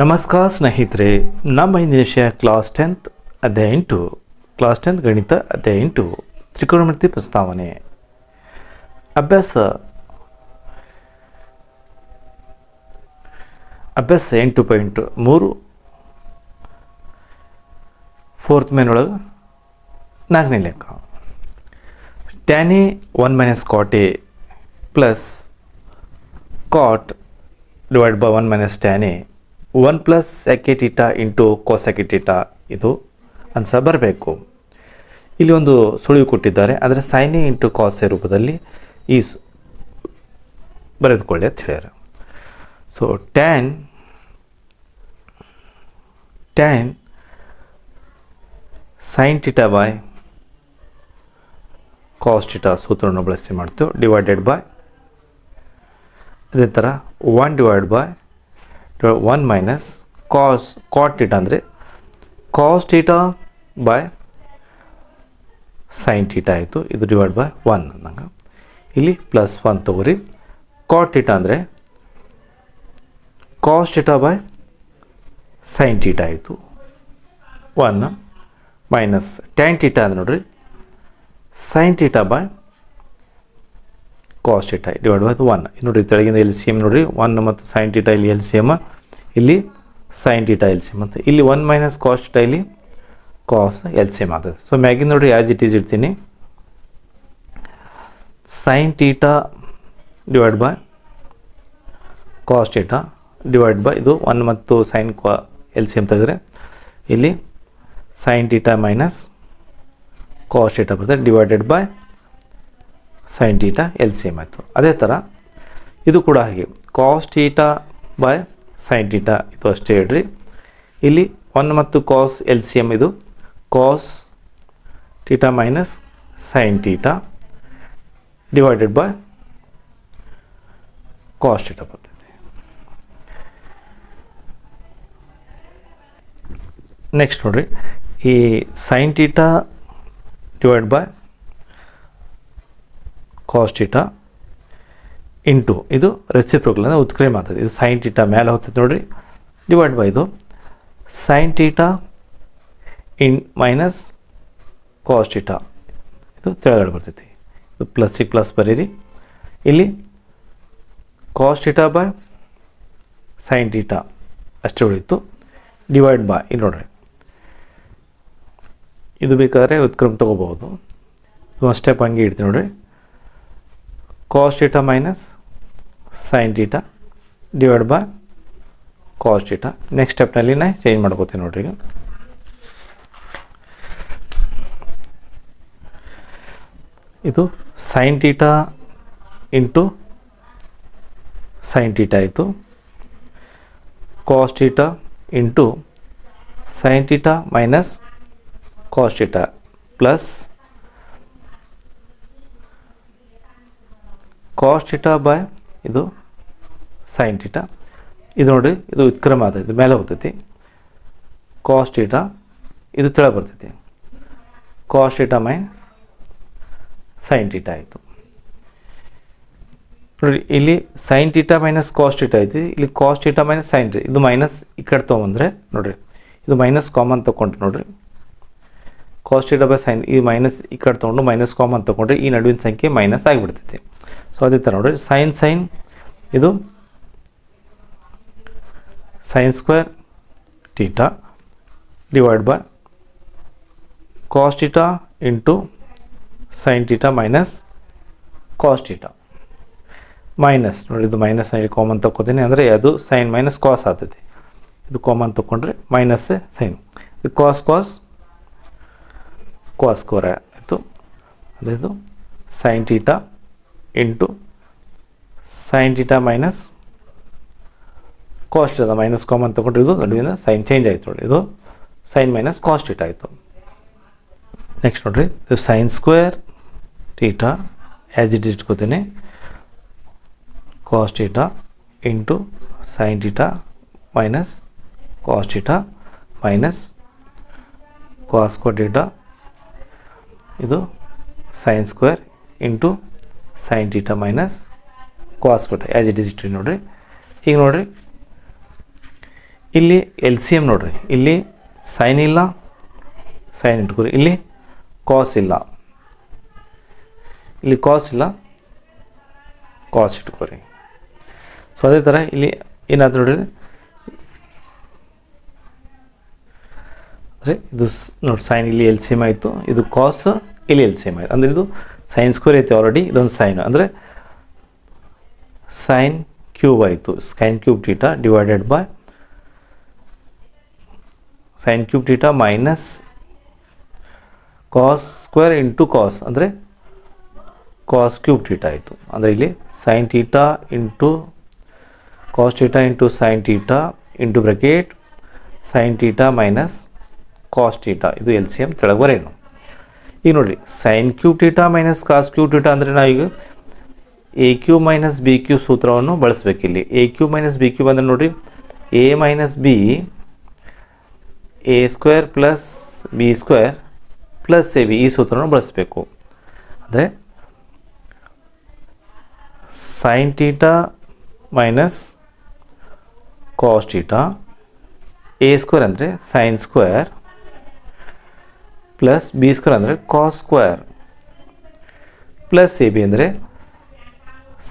ನಮಸ್ಕಾರ ಸ್ನೇಹಿತರೆ, ನಮ್ಮ ಇಂದಿನ ವಿಷಯ ಕ್ಲಾಸ್ ಟೆಂತ್ ಅಧ್ಯಾಯ ಎಂಟು. ಕ್ಲಾಸ್ ಟೆಂತ್ ಗಣಿತ, ಅಧ್ಯಾಯ ಎಂಟು. ತ್ರಿಕೋಣಮಿತಿ ಪ್ರಸ್ತಾವನೆ. ಅಭ್ಯಾಸ. ಅಭ್ಯಾಸ ಎಂಟು ಪಾಯಿಂಟ್ ಮೂರು. ಫೋರ್ತ್ ಮೇನೊಳಗೆ ನಾಲ್ಕನೇ ಲೆಕ್ಕ. Tan A one minus cot A plus cot divide by one minus tan A one plus sec theta into cosec theta ಇದು ಅನ್ಸರ್ ಬರಬೇಕು. ಇಲ್ಲಿ ಒಂದು ಸುಳಿವು ಕೊಟ್ಟಿದ್ದಾರೆ. ಅಂದರೆ ಸೈನೆ ಇಂಟು ಕಾಸೆ ರೂಪದಲ್ಲಿ ಈ ಬರೆದುಕೊಳ್ಳಿ ಅಂತ ಹೇಳ್ಯಾರ. So tan tan sine theta by cos theta ಸೂತ್ರವನ್ನು ಬಳಸಿ ಮಾಡ್ತೀವಿ. ಡಿವೈಡೆಡ್ ಬೈ ಅದೇ ಥರ one divide by one minus cos cot theta ಅಂದರೆ cos theta by sine theta ಆಯಿತು. ಇದು ಡಿವೈಡ್ ಬೈ ಒನ್ ಅಂದಂಗೆ ಇಲ್ಲಿ ಪ್ಲಸ್ ಒನ್ ತೊಗೊರಿ. ಕಾಟ್ ಟೀಟಾ ಅಂದರೆ cos theta by sine theta ಆಯಿತು. ಒನ್ ಮೈನಸ್ ಟ್ಯಾನ್ ಟೀಟಾ ಅಂದ್ರೆ ನೋಡ್ರಿ. Sine theta by cos theta divide by one ನೋಡಿರಿ ತೆಳಗಿಂದ ಎಲ್ ಸಿ ಎಂ ನೋಡಿರಿ ಒನ್ ಮತ್ತು ಸೈನ್ ಟೀಟಾ ಇಲ್ಲಿ ಎಲ್ ಸಿ ಎಂ ಇಲ್ಲಿ sine theta L C M ಅಂತ. ಇಲ್ಲಿ ಒನ್ ಮೈನಸ್ ಕಾಸ್ ಟೀಟಾ ಇಲ್ಲಿ ಕಾಸ್ ಎಲ್ ಸಿ ಎಂ ಆಗ್ತದೆ. ಸೊ ಮ್ಯಾಗಿನ ನೋಡಿರಿ ಆ್ಯಸ್ ಇಟ್ ಈಸ್ ಇಡ್ತೀನಿ. Sine theta divide by cos theta divide by ಇದು ಒನ್ ಮತ್ತು ಸೈನ್ ಕ್ವಾ ಎಲ್ ಸಿ ಎಂ ತೆಗೆದ್ರೆ ಇಲ್ಲಿ sine theta minus cos theta ಬರ್ತದೆ divided by sine theta L C M ಆಯಿತು. ಅದೇ ಥರ ಇದು ಕೂಡ ಹಾಗೆ. Cos theta by sine theta ಇದು ಅಷ್ಟೇ ಹೇಳ್ರಿ. ಇಲ್ಲಿ ಒನ್ ಮತ್ತು ಕಾಸ್ ಎಲ್ ಸಿ ಎಂ ಇದು cos theta minus sine theta divided by cos theta ಬರ್ತದೆ. ನೆಕ್ಸ್ಟ್ ನೋಡ್ರಿ. ಈ sine theta divide by cos theta into ಇದು ರೆಸಿಪ್ರೋಕಲ್ ಅಂದರೆ ಉತ್ಕ್ರಮ ಆಗ್ತದೆ. ಇದು ಸೈನ್ ಟೀಟಾ ಮೇಲೆ ಹೋಗ್ತದೆ ನೋಡಿರಿ. ಡಿವೈಡ್ ಬೈ ಇದು sine theta in minus cos theta ಇದು ತೆಳಗಡೆ ಬರ್ತೈತಿ. ಇದು ಪ್ಲಸ್ಸಿಗೆ ಪ್ಲಸ್ ಬರೀರಿ. ಇಲ್ಲಿ ಕಾಸ್ಟಿಟಾ ಬೈ ಸೈನ್ ಟೀಟಾ ಅಷ್ಟೇ ಉಳಿತು ಡಿವೈಡ್ ಬೈ ಇಲ್ಲಿ ನೋಡ್ರಿ. ಇದು ಬೇಕಾದರೆ ಉತ್ಕ್ರಮ ತೊಗೋಬೋದು ಒಂದು ಸ್ಟೆಪ್ ಹಂಗೆ ಇಡ್ತೀನಿ ನೋಡ್ರಿ. Cos minus sin theta divided divide cos theta. Next ಸ್ಟೆಪ್ನಲ್ಲಿ ನಾ ಚೇಂಜ್ ಮಾಡ್ಕೋತೀನಿ ನೋಡ್ರಿ ಈಗ. ಇದು sin theta into sine theta ಆಯಿತು. Cos theta into sine theta minus cos theta plus cos theta by ಇದು ಸೈನ್ ಟೀಟಾ ಇದು ನೋಡಿ, ಇದು ಉತ್ಕ್ರಮ ಆದ ಇದು ಮೇಲೆ ಹೋಗ್ತೈತಿ. ಕಾಸ್ ಇಟಾ ಇದು ತೆಳ ಬರ್ತೈತಿ. Cos theta minus sine theta ಆಯಿತು. ನೋಡಿ, ಇಲ್ಲಿ sine theta minus cos theta ಐತಿ, ಇಲ್ಲಿ ಕಾಸ್ ಟೀಟಾ ಮೈನಸ್ ಸೈನ್ ಇದು ಮೈನಸ್ ಈ ಕಡೆ ತೊಗೊಂಬಂದ್ರೆ, ನೋಡಿರಿ, ಇದು ಮೈನಸ್ ಕಾಮನ್ ತಕೊಂಡ್ರೆ ನೋಡಿರಿ. ಕಾಸ್ ಟೀಟಾ ಬೈ ಸೈನ್ ಈ ಮೈನಸ್ ಈ ಕಡೆ ತೊಗೊಂಡು ಮೈನಸ್ ಕಾಮನ್ ತೊಗೊಂಡ್ರೆ, ಈ ನಡುವಿನ ಸಂಖ್ಯೆ ಮೈನಸ್ ಆಗಿಬಿಡ್ತೈತಿ. ಸೊ ಅದೇ ಥರ ನೋಡ್ರಿ. ಸೈನ್ ಸೈನ್ ಇದು sine square theta divide by cos theta into sine theta minus cos theta minus ನೋಡಿ, ಇದು ಮೈನಸ್ ಇಲ್ಲಿ ಕಾಮನ್ ತಗೋತೀನಿ ಅಂದರೆ ಅದು ಸೈನ್ ಮೈನಸ್ ಕಾಸ್ ಆಗ್ತೈತಿ. ಇದು ಕಾಮನ್ ತೊಗೊಂಡ್ರೆ ಮೈನಸ್ ಸೈನ್ ಇದು ಕಾಸ್ ಕಾಸ್ ಕಾಸ್ ಸ್ಕ್ವೇರ್ ಆಯಿತು. ಅದೇದು sine theta into sine theta minus cos ಅದ ಮೈನಸ್ ಕಾಮನ್ ತೊಗೊಂಡಿದ್ದು ನಡುವಿನ ಸೈನ್ ಚೇಂಜ್ ಆಯಿತು ನೋಡಿ. ಇದು ಸೈನ್ ಮೈನಸ್ ಕಾಸ್ಟ್ ಟೀಟಾ ಆಯಿತು. ನೆಕ್ಸ್ಟ್ ನೋಡಿರಿ. ಇದು sine square theta as it ಇಟ್ಕೋತೀನಿ. Cos theta into sine theta minus cos theta minus cos square theta ಇದು sine square into sine theta minus cos ಕೊಟ್ಟೆ as it is ಇಟ್ರಿ ನೋಡಿರಿ. ಈಗ ನೋಡಿರಿ, ಇಲ್ಲಿ L C M ನೋಡಿರಿ. ಇಲ್ಲಿ ಸೈನ್ ಇಲ್ಲ sign ಇಟ್ಕೊರಿ. ಇಲ್ಲಿ ಕಾಸ್ ಇಲ್ಲ. ಇಲ್ಲಿ ಕಾಸ್ ಇಲ್ಲ ಕಾಸ್ ಇಟ್ಕೊರಿ. ಸೊ ಅದೇ ಥರ ಇಲ್ಲಿ ಏನಾದ್ರು ನೋಡ್ರಿ. ಅಂದರೆ ಇದು ನೋಡಿ ಸೈನ್ ಇಲ್ಲಿ ಎಲ್ ಸಿ ಎಂ ಆಯಿತು. ಇದು ಕಾಸ್ ಇಲ್ಲಿ ಎಲ್ ಸಿ ಎಂ ಆಯಿತು. ಅಂದರೆ ಇದು ಸೈನ್ ಸ್ಕ್ವೇರ್ ಐತೆ ಆಲ್ರೆಡಿ ಇದೊಂದು ಸೈನ್ ಅಂದರೆ ಸೈನ್ ಕ್ಯೂಬ್ ಆಯಿತು. Sine cube theta divided by sine cube theta minus cos square into cos ಅಂದರೆ ಕಾಸ್ ಕ್ಯೂಬ್ ಟೀಟಾ ಆಯಿತು. ಅಂದರೆ ಇಲ್ಲಿ sine theta into cos theta into sine theta into bracket sine theta minus cos theta ಇದು L C M ತೆಳಗೆ ಬರೇನು ಈಗ ನೋಡಿರಿ sine cube theta minus cos cube theta ಅಂದರೆ ನಾವೀಗ A cube minus B cube ಸೂತ್ರವನ್ನು ಬಳಸಬೇಕಿಲ್ಲಿ. A cube minus B cube ಅಂದರೆ ನೋಡಿರಿ A minus B A square plus B square plus A B ಈ ಸೂತ್ರವನ್ನು ಬಳಸಬೇಕು. ಅಂದರೆ sine theta minus cos theta A square ಅಂದರೆ sine square plus B square ಅಂದರೆ cos square plus A B ಅಂದರೆ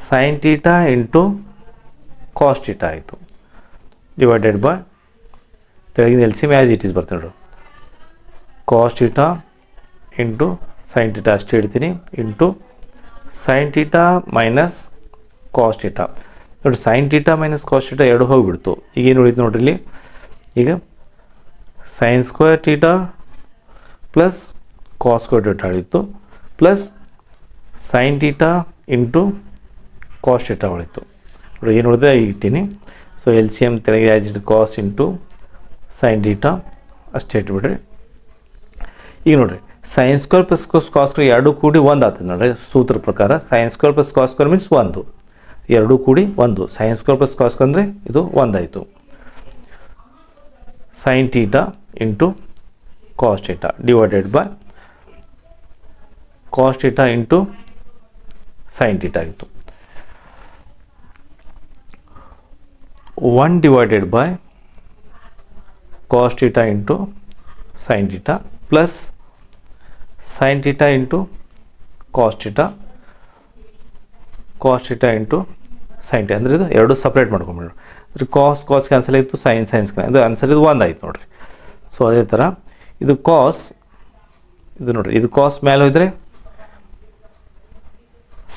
sine theta into cos theta ಆಯಿತು. Divided by ತೆಳಗಿನ L C M as it is ಬರ್ತೀನಿ ನೋಡು. Cos theta into sine theta ಅಷ್ಟೇ ಇಡ್ತೀನಿ. Into sine theta minus cos theta ನೋಡಿ sine theta minus cos theta ಎರಡು ಹೋಗಿಬಿಡ್ತು. ಈಗ ಏನು ಉಳಿತು ನೋಡ್ರಿ ಇಲ್ಲಿ? ಈಗ sine square theta plus cos square theta ಉಳಿತು plus sine theta into cos theta ಉಳಿತು ನೋಡಿ ಏನು ಉಳಿದೆ ಇಟ್ಟೀನಿ. ಸೊ ಎಲ್ ಸಿ ಎಂ ತೆಳಗೆ as cos into sine theta ಅಷ್ಟೇ ಇಟ್ಬಿಡ್ರಿ. ಈಗ ನೋಡಿರಿ sine square plus cos square ಎರಡು ಕೂಡಿ ಒಂದು ಆಗ್ತದೆ ನೋಡ್ರಿ, ಸೂತ್ರ ಪ್ರಕಾರ. Sine square plus cos square means ಒಂದು. ಎರಡು ಕೂಡಿ ಒಂದು. ಸೈನ್ ಸ್ಕ್ವೇರ್ ಪ್ಲಸ್ ಕಾಸ್ ಅಂದರೆ ಇದು ಒಂದಾಯಿತು. Sine theta into cos theta divided by cos theta into sine theta ಆಗಿತ್ತು one divided by cos theta into sine theta plus sine theta into cos theta cos theta into sine theta ಅಂದರೆ ಇದು ಎರಡು separate ಮಾಡ್ಕೊಂಬಿಡ್ರಿ ಅಂದರೆ cos cos cancel ಆಯಿತು sine sines ಅಂದರೆ answer ಇದು ಒಂದು ಆಯ್ತು ನೋಡಿರಿ. ಸೊ ಅದೇ ಥರ ಇದು ಕಾಸ್ ಇದು ನೋಡ್ರಿ, ಇದು ಕಾಸ್ ಮೇಲೆ ಹೋದರೆ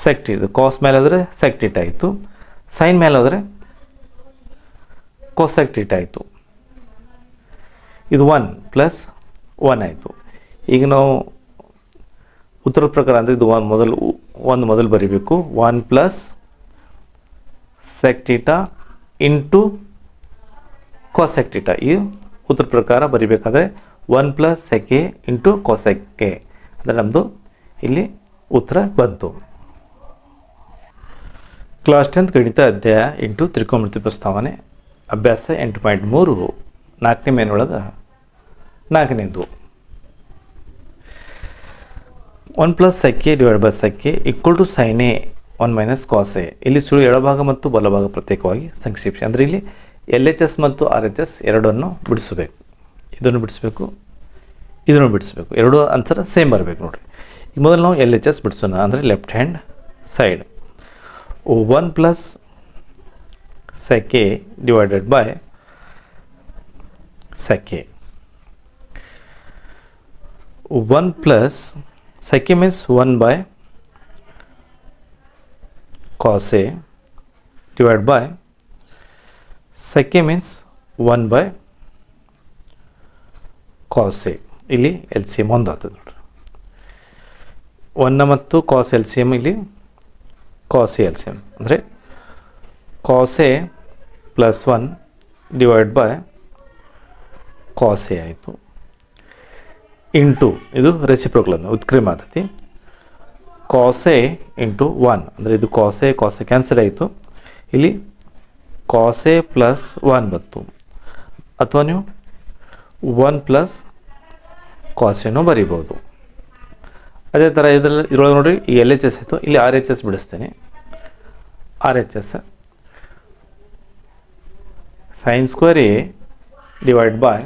ಸೆಕ್ಟ್ ಇದು ಕಾಸ್ ಮೇಲೆ ಹೋದರೆ ಇಟ್ ಆಯಿತು. ಸೈನ್ ಮೇಲೆ ಹೋದರೆ ಇಟ್ ಆಯಿತು. ಇದು ಒನ್ ಪ್ಲಸ್ ಒನ್ ಆಯಿತು. ಈಗ ನಾವು ಉತ್ತರ ಪ್ರಕಾರ ಅಂದರೆ ಇದು ಒನ್ ಮೊದಲು ಒಂದು ಮೊದಲು ಬರೀಬೇಕು. One plus sec theta into cosec theta ಈ ಉತ್ತರ ಪ್ರಕಾರ ಬರಿಬೇಕಾದ್ರೆ one plus sec into cosec ಅಂದರೆ ನಮ್ಮದು ಇಲ್ಲಿ ಉತ್ತರ ಬಂತು. ಕ್ಲಾಸ್ ಟೆಂತ್ ಗಣಿತ ಅಧ್ಯಾಯ ಎಂಟು ತ್ರಿಕೋಮೃತಿ ಪ್ರಸ್ತಾವನೆ. ಅಭ್ಯಾಸ ಎಂಟು ಪಾಯಿಂಟ್ ಮೂರು. ನಾಲ್ಕನೇ ಮೇನೊಳಗೆ ನಾಲ್ಕನೇದು. One plus sec divide by sec equal to sine one minus cos ಇಲ್ಲಿ ಸುಳು ಎಡಭಾಗ ಮತ್ತು ಬಲಭಾಗ ಪ್ರತ್ಯೇಕವಾಗಿ ಸಂಕ್ಷಿಪ್ತ ಅಂದರೆ ಇಲ್ಲಿ ಎಲ್ ಎಚ್ ಎಸ್ ಮತ್ತು ಆರ್ ಎಚ್ ಎಸ್ ಎರಡನ್ನು ಬಿಡಿಸಬೇಕು. ಇದನ್ನು ಬಿಡಿಸ್ಬೇಕು ಇದನ್ನು ಬಿಡಿಸ್ಬೇಕು. ಎರಡು ಆನ್ಸರ್ ಸೇಮ್ ಬರಬೇಕು ನೋಡಿರಿ. ಈಗ ಮೊದಲು ನಾವು ಎಲ್ ಎಚ್ ಎಸ್ ಬಿಡಿಸೋಣ. ಅಂದರೆ left hand side one plus sec divided by sec one plus sec means one by cos A divided by sec A means 1 by cos A ಇಲ್ಲಿ ಎಲ್ ಸಿ ಎಂ ಒಂದು ಆಗ್ತದೆ ನೋಡ್ರಿ. ಒನ್ನ ಮತ್ತು ಕಾಸ್ L C M ಇಲ್ಲಿ cos L C M ಅಂದರೆ cos A plus one divide by cos A ಆಯಿತು. Into ಇದು reciprocal ಅಂದ್ರೆ ಉತ್ಕ್ರಮ ಆಗ್ತೈತಿ ಕಾಸೆ ಇಂಟು ಒನ್ ಅಂದರೆ ಇದು ಕಾಸೆ ಕಾಸೆ ಕ್ಯಾನ್ಸಲ್ ಆಯಿತು. ಇಲ್ಲಿ ಕಾಸೆ ಪ್ಲಸ್ ಒನ್ ಬಂತು ಅಥವಾ ನೀವು ಒನ್ ಪ್ಲಸ್ ಕಾಸೆನೂ ಬರಿಬೋದು. ಅದೇ ಥರ ಇದರಲ್ಲಿ ಇದ್ರೊಳಗೆ ನೋಡಿರಿ, ಈ ಎಲ್ ಎಚ್ ಎಸ್ ಆಯಿತು ಇಲ್ಲಿ R H S ಬಿಡಿಸ್ತೀನಿ. R H S sine square A divide by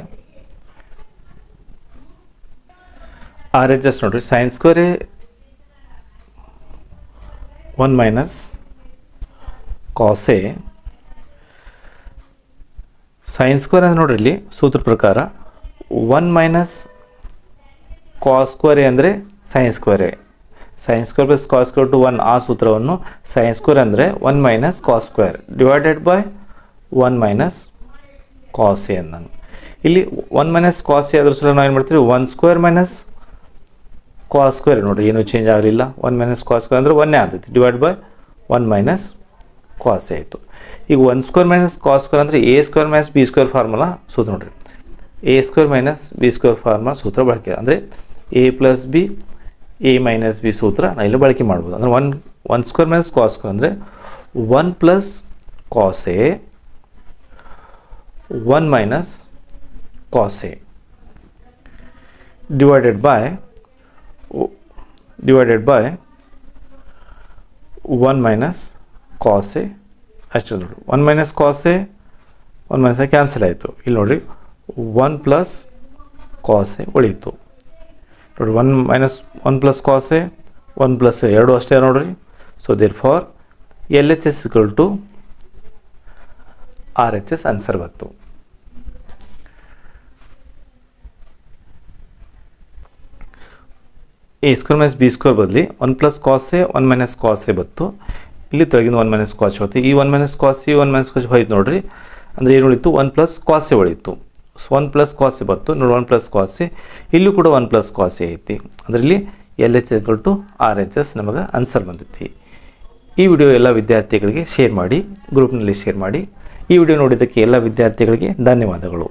R H S ನೋಡಿರಿ sine square one minus cos A sine square ಅಂದ್ರೆ ನೋಡ್ರಿ ಇಲ್ಲಿ ಸೂತ್ರ ಪ್ರಕಾರ one minus cos square A ಅಂದರೆ sines square A sine square plus cos square to one ಆ ಸೂತ್ರವನ್ನು sines square ಅಂದರೆ one minus cos square divided by one minus cos A ಅಂದಂಗೆ ಇಲ್ಲಿ ಒನ್ ಮೈನಸ್ ಕಾಸ್ ಎ ಅದ್ರ ಸಲ ನಾವು ಏನು ಮಾಡ್ತೀವಿ? One square minus cos square ನೋಡಿರಿ, ಏನೂ ಚೇಂಜ್ ಆಗಲಿಲ್ಲ. ಒನ್ ಮೈನಸ್ ಕಾಸ್ ಸ್ಕ್ವೇರ್ ಅಂದರೆ ಒನ್ನೇ ಆಗ್ತೈತಿ divide by one minus cos ಆಯಿತು. ಈಗ one square minus cos square ಅಂದರೆ A square minus B square formula ಸೂತ್ರ ನೋಡಿರಿ. A square minus B square formula ಸೂತ್ರ ಬಳಕೆ. ಅಂದರೆ A plus B A minus B ಸೂತ್ರ ನಾವು ಇಲ್ಲಿ ಬಳಕೆ ಮಾಡ್ಬೋದು. ಅಂದರೆ one one square minus cos square ಅಂದರೆ one plus cos A one minus cos A divided by divided by one minus cos A ಅಷ್ಟೇ ನೋಡಿ one minus cos A one minus A cancel ಆಯಿತು. ಇಲ್ಲಿ ನೋಡಿರಿ. ಒನ್ ಪ್ಲಸ್ ಕಾಸ್ ಎ ಉಳೀತು ನೋಡಿ one minus one plus cos one plus ಎರಡು ಅಷ್ಟೇ ನೋಡಿರಿ. So therefore L H S equal to R H S answer ಬಂತು. A square minus B square ಬದಲಿ one plus cos one minus cos A ಬಂತು. ಇಲ್ಲಿ ತೆಳಗಿನ ಒನ್ ಮೈನಸ್ ಕಾಸ್ ಹೋಯ್ತು. ಈ one minus cos one minus cos ಹೋಯ್ತು ನೋಡ್ರಿ. ಅಂದರೆ ಏನು ಉಳಿತು? ಒನ್ ಪ್ಲಸ್ ಕಾಸೆ ಉಳಿತು ಒನ್ ಪ್ಲಸ್ ಕಾಸ್ ಬತ್ತು ಬಂತು ನೋಡಿ ಒನ್ ಪ್ಲಸ್ ಕಾಸ್ ಇಲ್ಲೂ ಕೂಡ ಒನ್ ಪ್ಲಸ್ ಕಾಸ್ ಐತಿ. ಅದರಲ್ಲಿ L H L to R H S ನಮಗೆ ಆನ್ಸರ್ ಬಂದೈತಿ. ಈ ವಿಡಿಯೋ ಎಲ್ಲ ವಿದ್ಯಾರ್ಥಿಗಳಿಗೆ ಶೇರ್ ಮಾಡಿ ಗ್ರೂಪ್ನಲ್ಲಿ ಶೇರ್ ಮಾಡಿ. ಈ ವಿಡಿಯೋ ನೋಡಿದ್ದಕ್ಕೆ ಎಲ್ಲ ವಿದ್ಯಾರ್ಥಿಗಳಿಗೆ ಧನ್ಯವಾದಗಳು.